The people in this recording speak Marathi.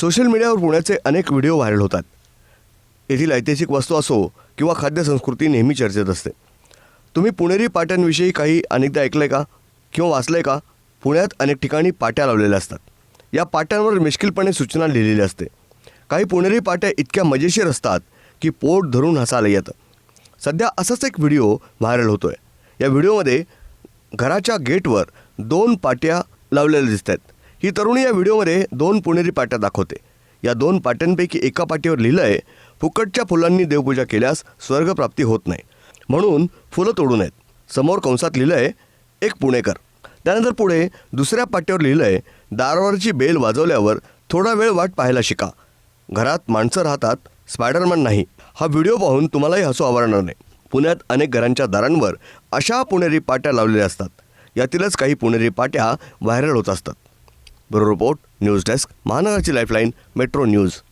सोशल मीडियावर पुण्याचे अनेक व्हिडिओ व्हायरल होतात. येथील ऐतिहासिक वस्तू असो किंवा खाद्यसंस्कृती नेहमी चर्चेत असते. तुम्ही पुणेरी पाट्यांविषयी काही अनेकदा ऐकलं आहे का? किंवा वाचलं आहे का? पुण्यात अनेक ठिकाणी पाट्या लावलेल्या असतात. या पाट्यांवर मिश्किलपणे सूचना लिहिलेली असते. काही पुणेरी पाट्या इतक्या मजेशीर असतात की पोट धरून हसायला येतं. सध्या असाच एक व्हिडिओ व्हायरल होतो आहे या व्हिडिओमध्ये घराच्या गेटवर दोन पाट्या लावलेल्या दिसत आहेत ही तरुणी या व्हिडिओमध्ये दोन पुणेरी पाट्या दाखवते. या दोन पाट्यांपैकी एका पाट्यावर लिहिलं आहे फुकटच्या फुलांनी देवपूजा केल्यास स्वर्गप्राप्ती होत नाही. म्हणून फुलं तोडू नयेत समोर कंसात लिहिलं आहे एक पुणेकर. त्यानंतर पुढे दुसऱ्या पाट्यावर लिहिलं आहे दारावरची बेल वाजवल्यावर थोडा वेळ वाट पाहायला शिका. घरात माणसं राहतात स्पायडरमॅन नाही. हा व्हिडिओ पाहून तुम्हालाही हसू आवरणार नाही. पुण्यात अनेक घरांच्या दारांवर अशा पुणेरी पाट्या लावलेल्या असतात. यातीलच काही पुणेरी पाट्या व्हायरल होत असतात. ब्युरो रिपोर्ट न्यूज डेस्क महानगराची लाईफलाईन मेट्रो न्यूज.